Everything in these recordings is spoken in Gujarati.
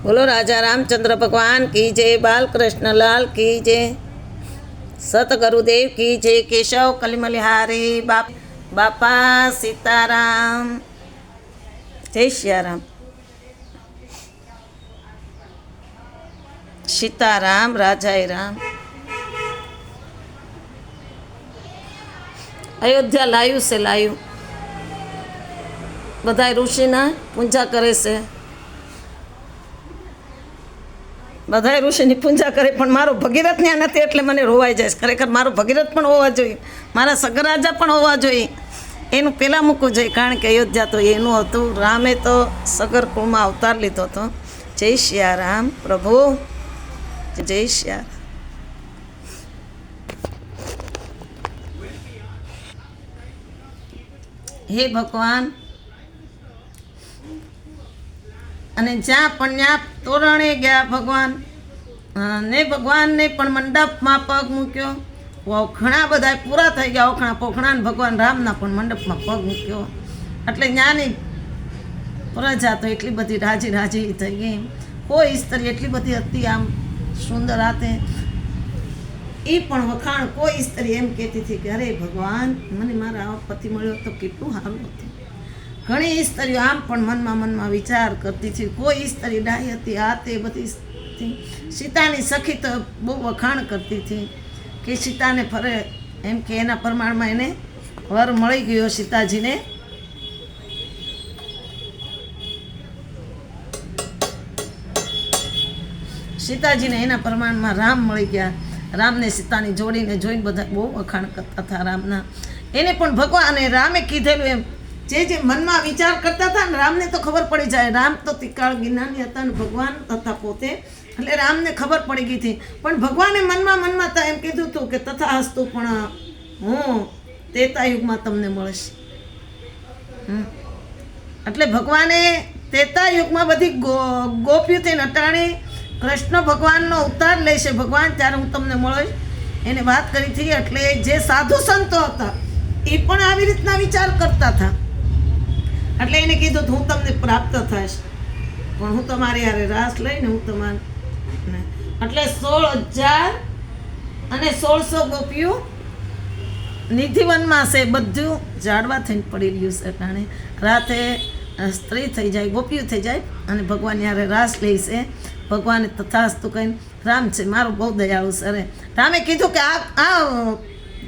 બોલો રાજા રામચંદ્ર ભગવાન કી જય બાલકૃષ્ણ લાલ કી જય સતગુરુદેવ કી જય કેશવ કલિમલિહારી બાપ બાપા સીતારામ જય સિયારામ સીતારામ રાજાય રામ અયોધ્યા લાયું છે લાયું બધા ઋષિના પૂજા કરે છે બધા ઋષિની પૂજા કરે, પણ મારો ભગીરથ ત્યાં નથી એટલે મને રોવાઈ જાય ખરેખર મારો ભગીરથ પણ હોવા જોઈએ. મારા સગરાજા પણ હોવા જોઈએ. એનું પહેલાં મૂકવું જોઈએ, કારણ કે અયોધ્યા તો એનું હતું. રામે તો સગર કુળમાં અવતાર લીધો હતો. જય સિયારામ પ્રભુ. જય સિયારામ હે ભગવાન અને જ્યાં પણ ત્યાં તોરણે ગયા ભગવાન. ને ભગવાનને પણ મંડપમાં પગ મૂક્યો. ઘણા બધા પૂરા થઈ ગયા ઓખણા પોખણાને ભગવાન રામના પણ મંડપમાં પગ મૂક્યો. એટલે જ્ઞાની પ્રજા તો એટલી બધી રાજી રાજી થઈ ગઈ. કોઈ સ્ત્રી એટલી બધી હતી આમ સુંદર હાથે એ પણ વખાણ કોઈ સ્ત્રી એમ કહેતી હતી કે અરે ભગવાન, મને મારા પતિ મળ્યો તો કેટલું સારું હતું. ઘણી સ્ત્રીઓ આમ પણ મનમાં મનમાં વિચાર કરતી હતી કોઈ સ્ત્રી ડાહી હતી આ તે બધી સીતાની સખી તો બહુ વખાણ કરતી હતી કે સીતાને ફરે. એમ કે એના પ્રમાણમાં એને વર મળી ગયો સીતાજીને. સીતાજીને એના પ્રમાણમાં રામ મળી ગયા. રામને સીતાની જોડીને જોઈને બધા બહુ વખાણ કરતા હતા રામના. એને પણ ભગવાને રામે કીધેલું એમ જે જે મનમાં વિચાર કરતા હતા ને રામને તો ખબર પડી જાય. રામ તો તિકાળ જ્ઞાની હતા ને ભગવાન તથા પોતે. એટલે રામને ખબર પડી ગઈ હતી. પણ ભગવાને મનમાં મનમાં તા એમ કીધું હતું કે તથા હસ્તુ પણ હું તેતા યુગમાં તમને મળશે. એટલે ભગવાને તેતા યુગમાં બધી ગો ગોપ્યુંથી નટાણી કૃષ્ણ ભગવાનનો અવતાર લેશે ભગવાન, ત્યારે હું તમને મળીશ. એને વાત કરી હતી. એટલે જે સાધુ સંતો હતા એ પણ આવી રીતના વિચાર કરતા હતા. એટલે એને કીધું હું તમને પ્રાપ્ત થઈશ. પણ હું તમારી હારે રાસ લઈને હું તમારે એટલે સોળ હજાર અને સોળસો ગોપીઓ નિધિવનમાં છે, બધું ઝાડવા થઈને પડી રહ્યું છે કારણે રાતે સ્ત્રી થઈ જાય, ગોપીઓ થઈ જાય અને ભગવાન યારે રાસ લે છે. ભગવાને તથાસ્તુ કહીને રામ છે, મારો બહુ દયાળુ અરે, રામે કીધું કે, આ આ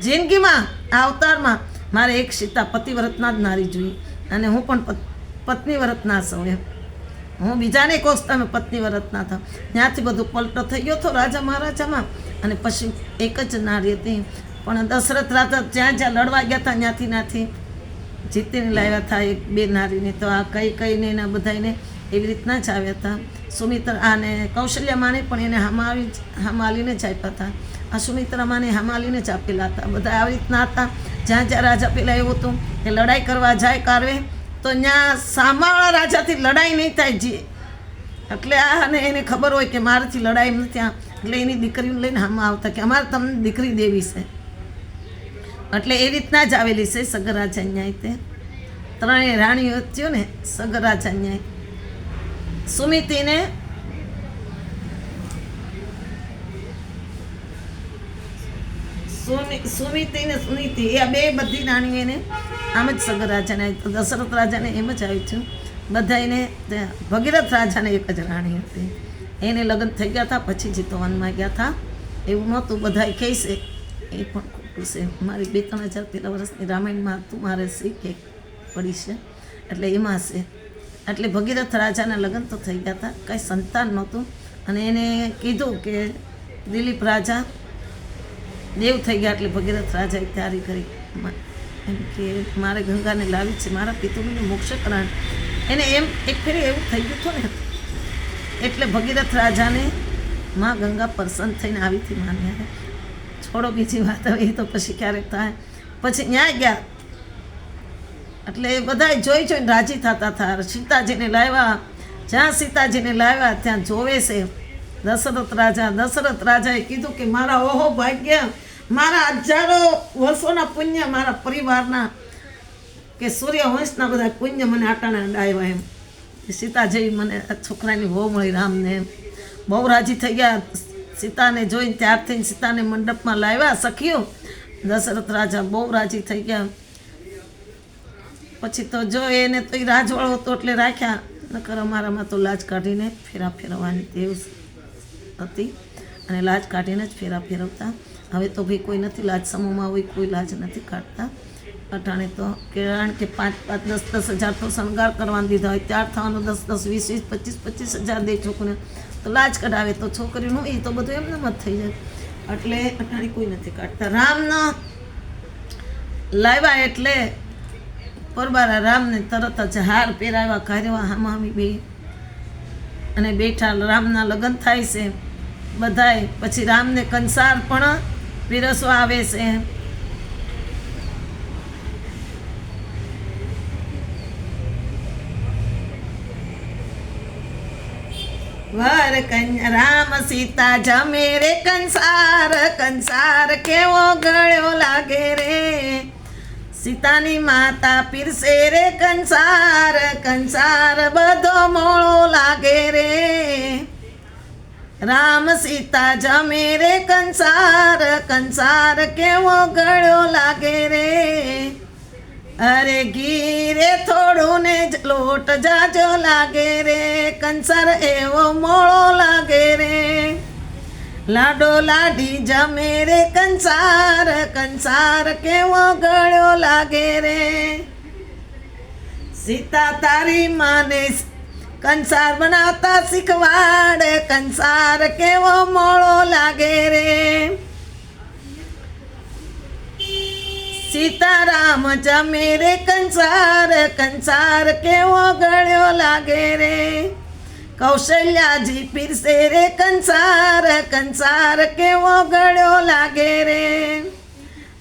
જિંદગીમાં, આ અવતારમાં મારે એક સીતા પતિવ્રતના જ નારી જોઈએ. અને હું પણ પત- પત્ની વ્રતના છું એમ. હું બીજાને કહું તમે પત્ની વ્રતના થાવ. ત્યાંથી બધું પલટો થઈ ગયો હતો રાજા મહારાજામાં અને પછી એક જ નારી હતી. પણ દશરથ રાજા જ્યાં જ્યાં લડવા ગયા હતા ત્યાંથી ત્યાંથી જીતીને લાવ્યા હતા એક બે નારીને. તો આ કઈ કઈને એના બધાને એવી રીતના જ આવ્યા હતા. સુમિત્ર આને કૌશલ્યમાને પણ એને હમાવી હમાલીને જ આપ્યા હતા. આ સુમિત્રામાને હમાલીને જ આપેલા હતા. બધા આવી રીતના હતા. જ્યાં જ્યાં રાજા પેલા એવું હતું કે લડાઈ કરવા જાય કારવે, તો ત્યાં સામાવાળા રાજાથી લડાઈ નહીં થાય જે. એટલે અને એને ખબર હોય કે મારાથી લડાઈ નથી એટલે એની દીકરીને લઈને હામાં આવતા કે અમારે તમને દીકરી દેવી છે. એટલે એ રીતના જ આવેલી છે સગરાજા ન્યાય તે ત્રણેય રાણીઓ થયો ને, સગરાજા ન્યાય. સુમિતિને સુમિ- સુમિતિ ને સુનીતિ એ બે બધી રાણીઓ એને આમ જ સગર રાજાને દશરથ રાજાને એમ જ આવ્યું છું બધા એને ભગીરથ રાજાને એક જ રાણી હતી એને લગ્ન થઈ ગયા હતા પછી જીતવનમાં ગયા હતા એવું નહોતું બધા કહે છે એ પણ ખોટું છે મારી બે ત્રણ હજાર પેલા વર્ષની રામાયણમાં હતું મારે શીખ એક પડી છે એટલે એમાં છે એટલે ભગીરથ રાજાના લગ્ન તો થઈ ગયા હતા. કંઈ સંતાન નહોતું. અને એને કીધું કે દિલીપ રાજા, દેવ થઈ ગયા એટલે ભગીરથ રાજાએ તૈયારી કરી. એમ કે મારે ગંગાને લાવી છે, મારા પિતૃને મોક્ષ એને એમ એક ફેરી એવું થઈ ગયું હતું ને. એટલે ભગીરથ રાજાને માં ગંગા પ્રસન્ન થઈને આવી હતી માને છોડો બીજી વાત હવે એ તો પછી ક્યારેક થાય. પછી ન્યાય ગયા. એટલે બધાય જોઈ જોઈને રાજી થતા હતા સીતાજીને લાવ્યા. જ્યાં સીતાજીને લાવ્યા, ત્યાં જોવે છે. દશરથ રાજા, દશરથ રાજાએ કીધું કે મારા ઓહો ભાગ્ય, મારા હજારો વર્ષોના પુણ્ય મારા પરિવારના કે સૂર્યવંશના બધા પુણ્ય મને આટાના ડાયવા એમ. સીતાજી મને છોકરાની વહુ મળી રામને બહુ રાજી થઈ ગયા. સીતાને જોઈને ત્યારથી સીતાને મંડપમાં લાવ્યા, સખીઓ. દશરથ રાજા બહુ રાજી થઈ ગયા. પછી તો જો એને તો એ રાજવાળો હતો એટલે રાખ્યા, નકર અમારામાં તો લાજ કાઢીને ફેરા ફેરવવાની ટેવ હતી અને લાજ કાઢીને જ ફેરા ફેરવતા. હવે તો ભાઈ કોઈ નથી લાજ, સમૂહમાં હોય કોઈ લાજ નથી કાઢતા. અટાણે તો કારણ કે પાંચ પાંચ, દસ દસ હજાર તો શણગાર કરવાનું દીધા હોય, ત્યાર થવાનું દસ દસ, વીસ વીસ, પચીસ પચીસ હજાર દે છોકરીને. તો લાજ કઢાવે, તો છોકરીનું એ તો બધું એમને મત થઈ જાય. એટલે અટાણે કોઈ નથી કાઢતા. રામના લાવ્યા એટલે પરબારા રામને તરત જ હાર પહેરાવ્યા કાર્યવા હામામી બે. અને બેઠા રામના લગ્ન થાય છે. બધાએ પછી રામને કંસાર પણ પીરસવા આવે છે. વર કન્યા રામ સીતા જમે રે, કંસાર કંસાર કેવો ગળ્યો લાગે રે. સીતાની માતા પીરસે રે કંસાર કંસાર બધો મોળો લાગે રે. રામ સીતા જમે રે કંસાર કંસાર કેવો ગળ્યો લાગે રે. અરે ગીરે થોડું ને લોટ જાજો લાગે રે, કંસાર એવો મોળો લાગે રે. લાડો લાડી જમે રે, કંસાર કંસાર કેવો ગળ્યો લાગે રે. સીતા તારી માને કંસાર બનાવતા શીખવાડ, કંસાર કેવો મોળો લાગે રે. સીતારામ જમે રે, કંસાર કંસાર કેવો ગળ્યો લાગે રે. કૌશલ્યાજી પીરસે રે કંસાર કંસાર કેવો ગળ્યો લાગે રે?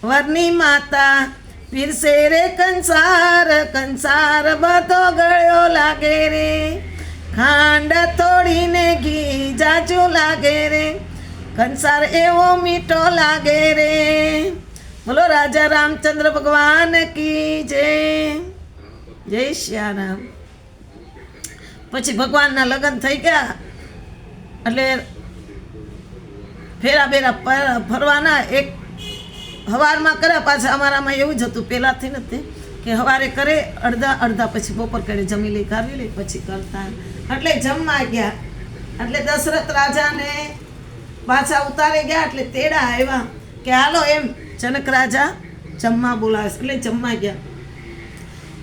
વરની માતા પીરસે રે કંસાર કંસાર બધો ગળ્યો લાગે રે. ખાંડ થોડીને ઘી જાજુ લાગે રે. કંસાર એવો મીઠો લાગે રે. બોલો રાજા રામચંદ્ર ભગવાન કી જય. જય શ્યારામ પછી ભગવાનના લગ્ન થઈ ગયા. એટલે ફેરા બેરા ફરવાના એક હવારમાં કર્યા પાછા અમારામાં એવું જ હતું. પહેલાંથી નથી કે હવારે કરે, અડધા અડધા પછી બપોર કરે. જમી લઈ કાઢી લઈ પછી કરતા. એટલે જમવા ગયા. એટલે દશરથ રાજાને પાછા ઉતારે ગયા. એટલે તેડા આવ્યા કે હાલો એમ. જનક રાજા જમવા બોલાવે એટલે જમવા ગયા.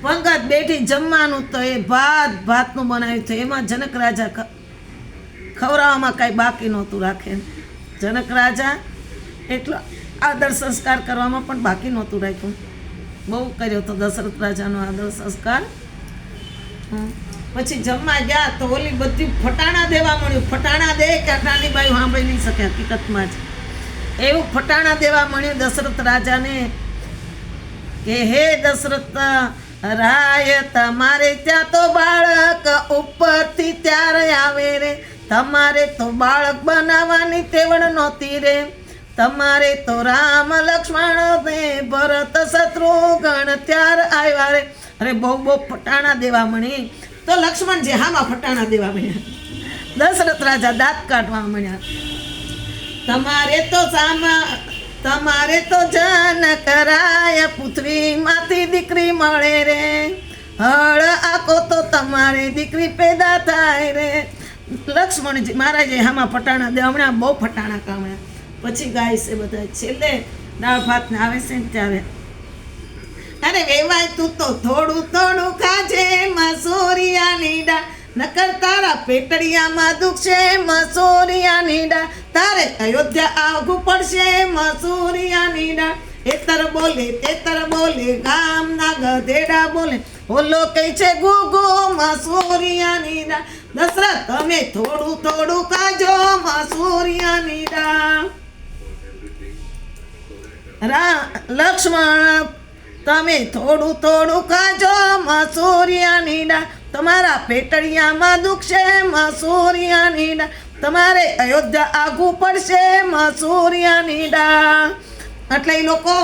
પંગત બેઠી જમવાનું તો એ ભાત, ભાતનું બનાવ્યું હતું એમાં જનક રાજા ખવડાવવામાં કાંઈ બાકી નહોતું રાખે જનક રાજા એટલો આદર સંસ્કાર કરવામાં પણ બાકી નહોતું રાખ્યું. બહુ કર્યો હતો દશરથ રાજાનો આદર સંસ્કાર. પછી જમવા ગયા તો ઓલી બધી ફટાણા દેવા મળ્યું. ફટાણા દે કે નાની બાઈ સાંભળી નહીં શકે હકીકતમાં જ. એવું ફટાણા દેવા મળ્યું દશરથ રાજાને કે, હે દશરથ રાય તમારે ત્યાં તો બાળક ઉપરથી ત્યારે આવે રે. તમારે તો બાળક બનાવવાની તેવડ નહોતી રે. તમારે તો રામ લક્ષ્મણ ને ભરત શત્રુઘ્ન ત્યાર આવ્યા રે. અરે બહુ બહુ ફટાણા દેવા મળી તો લક્ષ્મણ જે હામાં ફટાણા દેવા મળ્યા દશરથ રાજા દાંત કાઢવા મળ્યા તમારે તો સામા તમારે તો જન કરાય, પૃથ્વીમાંથી દીકરી મળે રે. હળ આખો તો તમારે દીકરી પેદા થાય રે. લક્ષ્મણજી મહારાજે હામાં ફટાણા દે, હમણાં બહુ ફટાણા કામ્યા પછી ગાય છે બધા છેલ્લે દાળ ભાત ને આવે છે ને ત્યારે. અરે વેવાય તું તો થોડું થોડું ખાજે, મસૂરિયાની ડા નકર તારા પેટડિયામાં દુખશે, મસૂરિયા નીડા. તારે અયોધ્યા આગું પડશે, મસૂરિયા નીડા. એતર બોલે, તેતર બોલે, ગામના ગધેડા બોલે. ઓલો કહે છે, ગુગો, મસૂરિયા નીડા. દશરથ, તમે થોડું થોડું કાજો, મસૂરિયા નીડા. રા, લક્ષ્મણ, તમે થોડું થોડું કાજો, મસૂરિયા ડા તમારા પેટડિયામાં દુખશે મસૂરિયાની ડા. તમારે અયોધ્યા આઘું પડશે મસૂરિયાની ડા. એટલે એ લોકો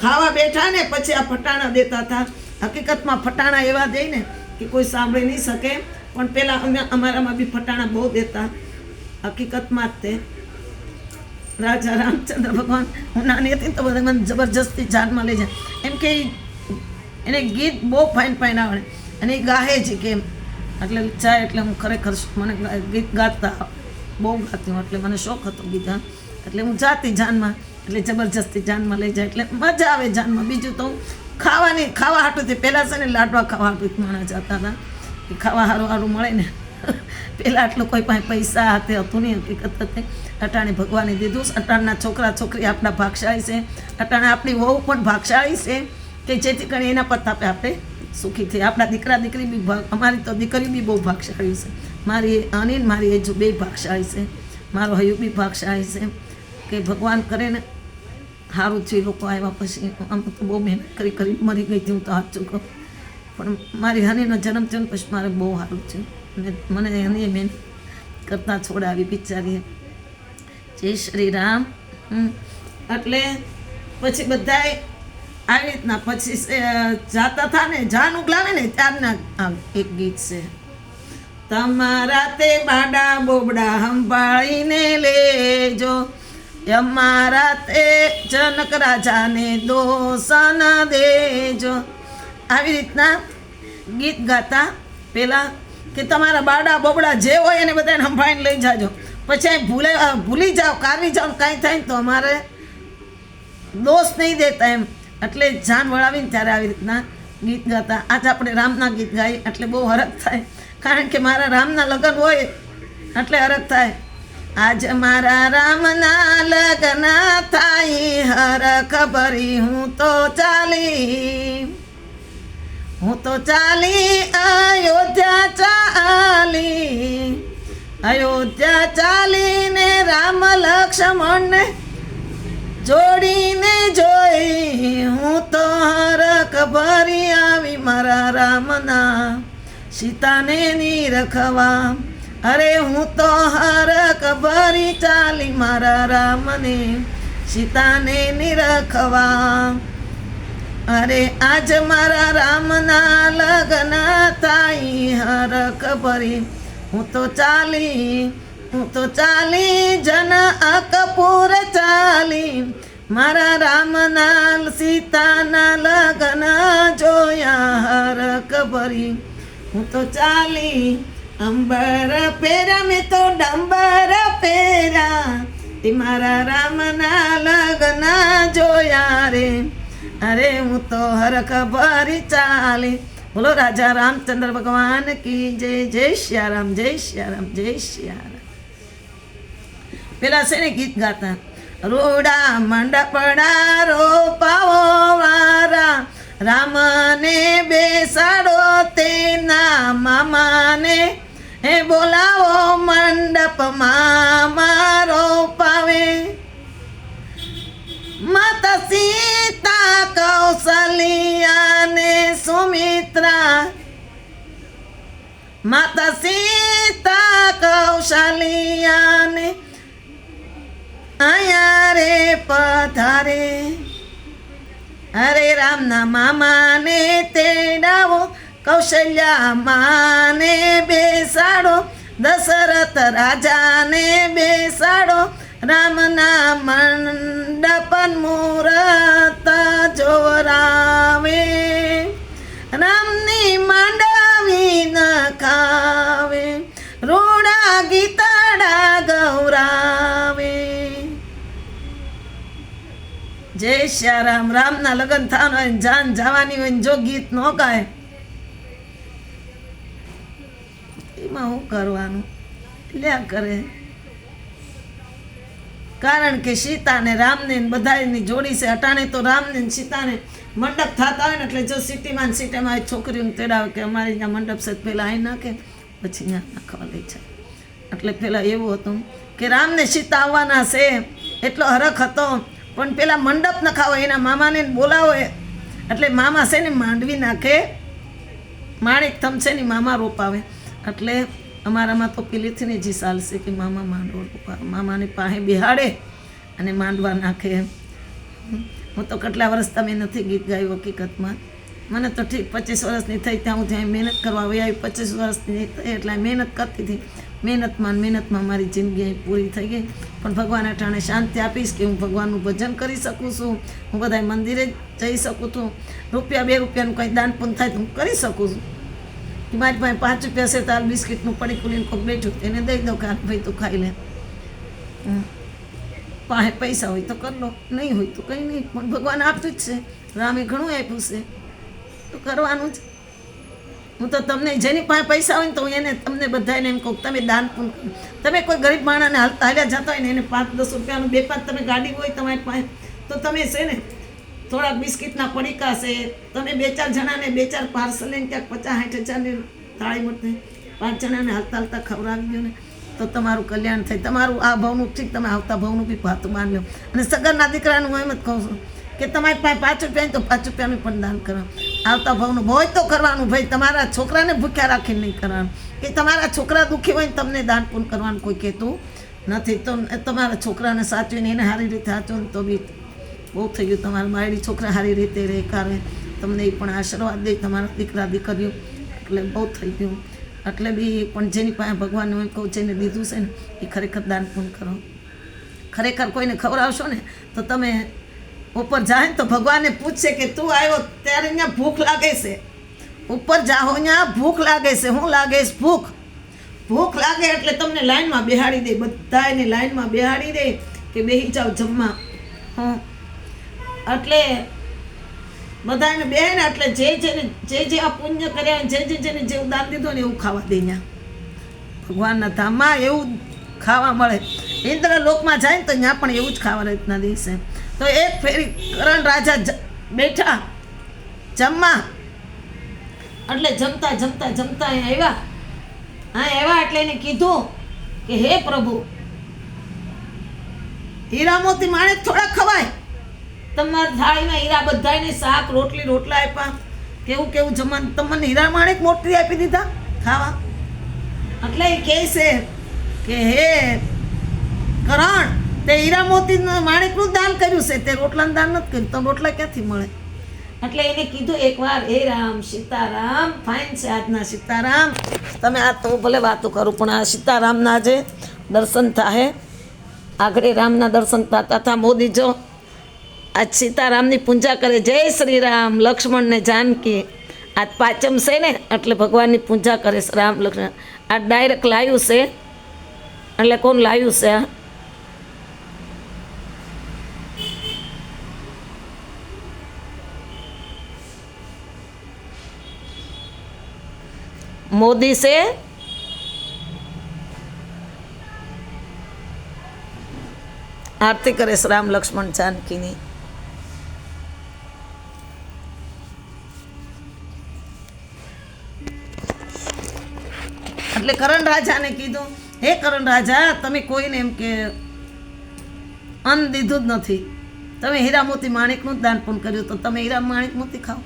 ખાવા બેઠા ને પછી આ ફટાણા દેતા હતા. હકીકતમાં ફટાણા એવા દે ને કે કોઈ સાંભળી નહીં શકે. પણ પહેલાં અમે અમારામાં બી ફટાણા બહુ દેતા. હકીકતમાં જ તે. રાજા રામચંદ્ર ભગવાન હું નાની હતી તો બધા મને જબરજસ્તી જાનમાં લઈ જાય. એમ કે એને ગીત બહુ ફાઇન ફાઇન આવડે. અને એ ગાહે છે કે એમ એટલે ચા એટલે હું ખરેખર મને ગીત ગાતા બહુ ગાતી હું એટલે મને શોખ હતો ગીતા એટલે હું જાતી જાનમાં, એટલે જબરજસ્તી જાનમાં લઈ જાય, એટલે મજા આવે જાનમાં. બીજું તો ખાવાની, ખાવા હાટુંથી પહેલાં છે ને લાડવા ખાવા હાટું માણસ જતા હતા. એ ખાવા સારું સારું મળે ને, પહેલાં આટલું કોઈ પાસે પૈસા હાથે હતું નહીં, હકીકત હતી. અટાણે ભગવાને દીધું, અટાણના છોકરા છોકરી આપણા ભાગશાળી છે. અટાણે આપણી વહુ પણ ભાગશાળી છે. કે જેથી કરીને એના પર આપણે સુખી થઈ. આપણા દીકરા દીકરી બી અમારી તો દીકરી બી બહુ ભાગશાળી છે. મારી અનિલ મારી એ જો બે ભાગશાળી છે. મારો હયુ બી ભાગશાળી છે કે ભગવાન કરે ને સારું છે લોકો આવ્યા પછી આમ તો બહુ મહેનત કરી કરી મરી ગઈ હતી, હું તો હાથ ચૂકો પણ મારી હનીનો જન્મ થયો પછી મારે બહુ સારું છે અને મને હનીએ મહેનત કરતાં છોડાવી બિચારીએ. જય શ્રી રામ. એટલે પછી બધાય આવી રીતના પછી જાતા થા ને, જાન ઉગલાવે ને, ત્યારના એક ગીત છે. તમારા તે બાડા બોબડા સંભાળીને લેજો, અમારા તે જનક રાજાને દોષન દેજો. આવી રીતના ગીત ગાતા પહેલાં કે તમારા બાડા બોબડા જે હોય એને બધાને સંભાળીને લઈ જાજો. પછી ભૂલે ભૂલી જાઓ, કારવી જાઓ કાંઈ થાય ને તો અમારે દોષ નહીં દેતા એમ. એટલે જાન વળાવીને ત્યારે આવી રીતના ગીત ગાતા. આજે આપણે રામના ગીત ગાઈએ એટલે બહુ હરખ થાય. કારણ કે મારા રામના લગ્ન હોય એટલે હરખ થાય. આજ મારા રામના લગ્ન થાય હર ખબરી હું તો ચાલી. હું તો ચાલી અયોધ્યા ચાલી. અયોધ્યા ચાલીને રામ લક્ષ્મણને જોડીને હરખ ભરી આવી મારા રામના સીતાને નીરખવા. અરે હું તો હર ભરી ચાલી મારા રામને સીતાને નીરખવા. અરે આજ મારા રામના લગ્ન થાય, હર ભરી હું તો ચાલી, હું તો ચાલી, જન અકપૂર ચાલી. મારા રામના સીતાના લગ્ન જોયા હર કબરી હું તો ચાલી અંબર પેરા મેં તો ડંબર પેરા તે મારા રામના લગ્ન જોયા રે. અરે હું તો હર ભરી ચાલી. બોલો રાજા રામચંદ્ર ભગવાન કી જય જય શ્યારામ જય શ્યારામ જય શ્યારામ. પેલા છે ને ગીત ગાતા. રોડા મંડપડા રોપાવો વારા. રામને બેસાડો તેના મામાને. હે બોલાવો મંડપમાં મારો પાવે. માતા સીતા કૌશલ્યા ને સુમિત્રા. માતા સીતા કૌશલ્યા અહીંયા રે પધારે. અરે રામના મામાને તેડાવો, કૌશલ્યા માને બેસાડો, દશરથ રાજાને બેસાડો, રામના મંડપન મુહૂર્ત જોરાવે રામની માંડવી ન ખાવે, રૂડા ગીતાડા ગૌરાવે. જય શ્યારામ રામના લગ્ન થવાનું હોય જાન જવાની હોય જો ગીત ન ગાય. એમાં શું કરવાનું? લ્યા કરે. કારણ કે સીતા ને રામને બધાની જોડી છે. અટાણે તો રામને સીતાને મંડપ થતા હોય ને એટલે જો સિટીમાં સિટીમાં છોકરીઓને તેડાવે કે અમારે અહીંયા મંડપ છે પહેલાં અહીં નાખે, પછી અહીંયા નાખવા લઈ જાય એટલે પહેલાં એવું હતું કે રામને સીતા આવવાના છે. એટલો હરખ હતો પણ પેલા મંડપ નખાવો, એના મામાને બોલાવો એટલે મામા છે ને માંડવી નાખે. માણેક થમશે ને મામા રોપાવે. એટલે અમારામાં તો પેલીથી ને જી ચાલશે કે મામા માંડવો રોપાવે. મામાને પાસે બિહાડે અને માંડવા નાખે હું તો કેટલા વર્ષ તમે નથી ગીત ગાયું હકીકતમાં. મને તો ઠીક પચીસ વર્ષની થઈ, ત્યાં હું ત્યાં મહેનત કરવા આવી, પચીસ વર્ષની થઈ, એટલે મહેનત કરતી હતી. મહેનતમાં મહેનતમાં મારી જિંદગી પૂરી થઈ ગઈ. પણ ભગવાન અટાણે શાંતિ આપીશ કે હું ભગવાનનું ભજન કરી શકું છું. હું બધા મંદિરે જઈ શકું છું. રૂપિયા બે રૂપિયાનું કંઈ દાન પણ થાય તો હું કરી શકું છું. કે મારી પાસે પાંચ રૂપિયા છે તાર બિસ્કિટનું પડી ખુલીને કોઈક બેઠું એને દઈ દઉં કે ભાઈ તું ખાઈ લે. પાસે પૈસા હોય તો કરી લો. નહીં હોય તો કંઈ નહીં. પણ ભગવાન આપતું જ છે. રામે ઘણું આપ્યું છે. તો કરવાનું જ. હું તો તમને જેની પાસે પૈસા હોય ને તો હું એને તમને બધાને એમ કહું તમે દાન પણ. તમે કોઈ ગરીબ માણસને હાલતા હાલ્યા જતા હોય ને એને પાંચ દસ રૂપિયાનું બે પાંચ તમે ગાડી હોય તમારી પાસે, તો તમે છે ને થોડાક બિસ્કિટના પડીકા છે, તમે બે ચાર જણાને બે ચાર પાર્સલ લઈને ક્યાંક પચાસ સાઠ હજારની થાળી મળતી પાંચ જણાને હાલતા હાલતા ખવડાવી દો ને, તો તમારું કલ્યાણ થાય તમારું આ ભાવનું ઠીક, તમે આવતા ભાવનું બી ભાતું માન લો અને સગરના દીકરાનું હું એમ જ કહું છું કે તમારી પાસે પાંચ રૂપિયા તો પાંચ રૂપિયાનું પણ દાન કરો આવતા ભાવનું હોય તો કરવાનું ભાઈ, તમારા છોકરાને ભૂખ્યા રાખીને નહીં કરવાનું. કે તમારા છોકરા દુઃખી હોય ને તમને દાન પૂન કરવાનું કોઈ કહેતું નથી. તો તમારા છોકરાને સાચવીને એને સારી રીતે સાચો ને તો બી બહુ થઈ ગયું. તમારા માયડી છોકરા સારી રીતે રહે, કરે. તમને એ પણ આશીર્વાદ દે, તમારા દીકરા દીકરીઓ. એટલે બહુ થઈ ગયું. એટલે બી પણ જેની પાસે ભગવાન હોય કહું જેને દીધું છે ને, એ ખરેખર દાન પૂન કરો. ખરેખર કોઈને ખવડાવશો ને, તો તમે ઉપર જાય ને તો ભગવાનને પૂછશે કે તું આવ્યો ત્યારે અહીંયા ભૂખ લાગે છે. ઉપર જાઓ અહીંયા, ભૂખ લાગે છે. હું લાગે છે ભૂખ? ભૂખ લાગે એટલે તમને લાઈનમાં બેહાડી દે. બધા એને લાઈનમાં બેહાડી દે કે બેસી જાઓ જમવા. હં. એટલે બધાને બે ને એટલે જે જેને, જે જે આ પુણ્ય કર્યા જે જે જેને જેવું દાન દીધું ને, એવું ખાવા દે ત્યાં ભગવાનના ધામમાં એવું ખાવા મળે. ઇન્દ્ર લોકમાં જાય ને તો ત્યાં પણ એવું જ ખાવા રીતના દિવસે. તો એક ફેરી કરણ રાજા બેઠા. જમવા. એટલે જમતા જમતા જમતા અહીં આવ્યા. હા એવા એટલે એને કીધું કે હે પ્રભુ હીરા મોતી માણેક થોડા ખવાય. તમારા થાળીમાં હીરા બધાને શાક, રોટલી, રોટલા આપ્યા. કેવું કેવું જમવાનું? તમને હીરા માણેક મોટી આપી દીધા? ખાવા. એટલે એ કહે છે કે હે કરણ તે હીરા મોતી માણેકનું દાન કર્યું છે, તે રોટલાનું દાન નથી કર્યું, તો રોટલા ક્યાંથી મળે? એટલે એને કીધું એકવાર, હે રામ, સીતારામ ફાઇન છે આજના સીતારામ. તમે આ તો ભલે વાતો કરું, પણ આ સીતારામના જે દર્શન થાય આગળ રામના દર્શન થતા હતા મોદી જો, આજ સીતારામની પૂજા કરે. જય શ્રી રામ, લક્ષ્મણને જાનકી. આજ પાંચમ છે ને, એટલે ભગવાનની પૂજા કરે રામ, લક્ષ્મણ. આ ડાયરેક્ટ લાવ્યું છે. એટલે કોણ લાવ્યું છે આ? મોદી છે આરતી કરે રામ લક્ષ્મણ જાનકીની એટલે કરણ રાજાને કીધું, હે કરણ રાજા, તમે કોઈને એમ કે અન્ન દીધું જ નથી. તમે હીરા મોતી માણેકનું જ દાન પણ કર્યું તો તમે હીરા માણેક મોતી ખાઓ.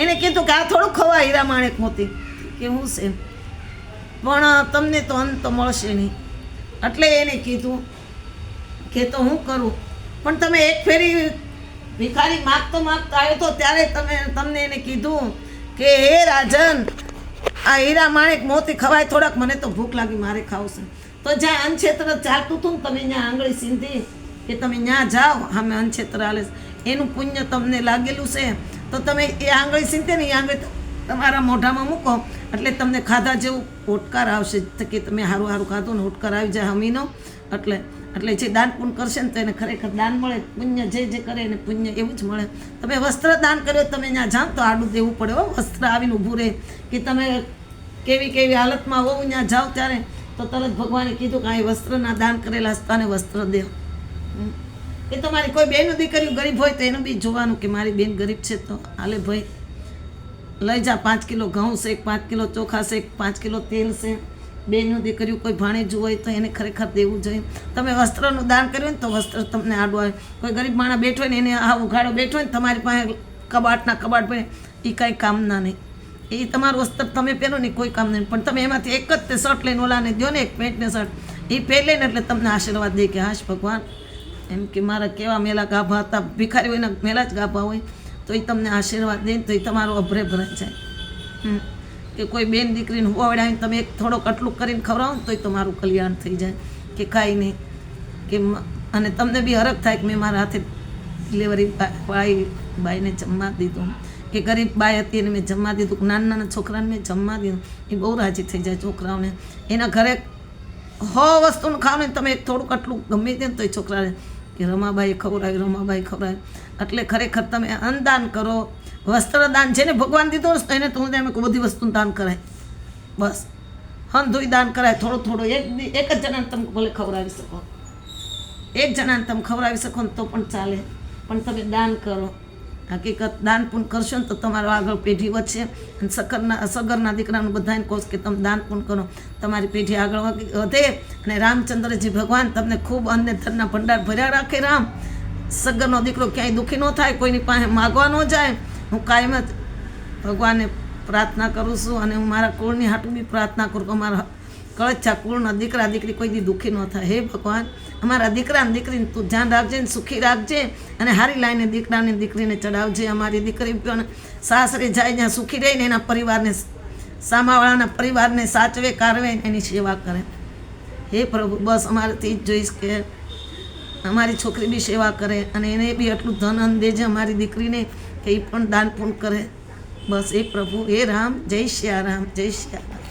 એને કીધું કે આ થોડું ખવા હીરા માણેક મોતી. કે હું છે? પણ તમને તો અંત મળશે નહીં. એટલે એને કીધું કે તો હું કરું. પણ તમે એક ફેરી ભિખારી માગતો માગતો આવ્યો તો ત્યારે તમે, તમને એને કીધું કે, હે રાજન, આ હીરા માણેક મોતી ખવાય થોડાક, મને તો ભૂખ લાગી, મારે ખાવું છે તો જ્યાં અનક્ષેત્ર ચાલતું હતું તમે ત્યાં આંગળી સીંધી કે તમે ત્યાં જાઓ અમે અનક્ષેત્ર હાલે એનું પુણ્ય તમને લાગેલું છે. તો તમે એ આંગળી સીંધે ને એ આંગળી તમારા મોઢામાં મૂકો. એટલે તમને ખાધા જેવું ઓટકાર આવશે કે તમે સારું સારું ખાધું ને ઓટકાર આવી જાય હમીનો. એટલે એટલે જે દાન પુણ્ય કરશે ને તો એને ખરેખર દાન મળે, પુણ્ય જે જે કરે એને પુણ્ય એવું જ મળે. તમે વસ્ત્ર દાન કર્યો, તમે ત્યાં જાઓ તો આડું દેવું પડે હો, વસ્ત્ર આવીને ઊભું રહે. કે તમે કેવી કેવી હાલતમાં હોવ ત્યાં જાઓ ત્યારે, તો તરત ભગવાને કીધું કે આ વસ્ત્રના દાન કરેલા હસ્તાને વસ્ત્ર દે એ તમારી કોઈ બેનું દીકરીઓ ગરીબ હોય તો એનું બી જોવાનું કે મારી બેન ગરીબ છે તો હાલે ભાઈ. લઈ જા, પાંચ કિલો ઘઉં છે પાંચ કિલો ચોખા શેક, પાંચ કિલો તેલ છે બેનનું દીકરીઓ કોઈ ભાણેજું હોય તો એને ખરેખર દેવું જોઈએ. તમે વસ્ત્રનું દાન કર્યું ને તો વસ્ત્ર તમને આડું આવે. કોઈ ગરીબ માણસ બેઠો હોય ને એને આ ઉઘાડો બેઠો હોય ને તમારી પાસે કબાટના કબાટ પડે એ કાંઈ કામના નહીં. એ તમારું વસ્ત્ર તમે પહેરો ને કોઈ કામ નહીં. પણ તમે એમાંથી એક જ તે શર્ટ લઈને ઓલાને દો ને, એક પેન્ટને શર્ટ. એ પહેરે ને એટલે તમને આશીર્વાદ દે કે હાશ ભગવાન. એમ કે મારા કેવા મેલા ગાભા હતા. ભિખારી હોય મેલા જ ગાભા હોય. તો એ તમને આશીર્વાદ દે તો એ તમારો અભરે ભરાઈ જાય. કે કોઈ બેન દીકરીને હોવડાવીને તમે એક થોડોક આટલું કરીને ખવડાવો ને તોય તમારું કલ્યાણ થઈ જાય. કે કાંઈ નહીં. કે અને તમને બી હરખ થાય કે મેં મારા હાથે ડિલિવરી વાળી બાઈને જમવા દીધું. કે ગરીબ બાઈ હતી એને મેં જમવા દીધું. કે નાના નાના છોકરાને મેં જમવા દીધું. એ બહુ રાજી થઈ જાય છોકરાઓને. એના ઘરે હો વસ્તુનું ખાવ ને તમે એક થોડુંક આટલું ગમે તે ને એ છોકરાને કે રમાબાઈ ખવડાય રમાબાઈ ખવડાય. એટલે ખરેખર તમે અન્નદાન કરો વસ્ત્રદાન જેને ભગવાન દીધો એને તો તમે બધી વસ્તુનું દાન કરાય. બસ. હંધોઈ દાન કરાય, થોડો થોડો એક એક જ જણાને તમે ભલે ખવડાવી શકો. એક જણાને તમે ખવડાવી શકો ને તો પણ ચાલે. પણ તમે દાન કરો. હકીકત દાન પૂન કરશો ને તો તમારો આગળ પેઢી વધશે. અને સગરના સગરના દીકરાનું બધાને કહો કે તમે દાન પૂન કરો. તમારી પેઢી આગળ વધી- અને રામચંદ્રજી ભગવાન તમને ખૂબ અન્ય ધનના ભંડાર ભર્યા રાખે રામ. સગરનો દીકરો ક્યાંય દુઃખી ન થાય, કોઈની પાસે માગવા ન જાય. હું કાયમ જ ભગવાનને પ્રાર્થના કરું છું અને હું મારા કુળની હાટું બી પ્રાર્થના કરું કે મારા કળચ્છા કુળના દીકરા, દીકરી કોઈ દી દુઃખી ન થાય. હે ભગવાન અમારા દીકરા ને દીકરીને તું ધ્યાન રાખજે ને સુખી રાખજે અને હારી લાઈને દીકરાને દીકરીને ચડાવજે અમારી દીકરી પણ સાસરે જાય જ્યાં સુખી રહીને એના પરિવારને સામાવાળાના પરિવારને સાચવે, કારવે એની સેવા કરે. હે પ્રભુ, બસ અમારેથી જ જોઈશ કે અમારી છોકરી બી સેવા કરે અને એને બી એટલું ધન અન દેજે અમારી દીકરીને કે એ પણ દાન પૂન કરે. બસ એ પ્રભુ, હે રામ, જય શ્યા રામ, જય શ્યા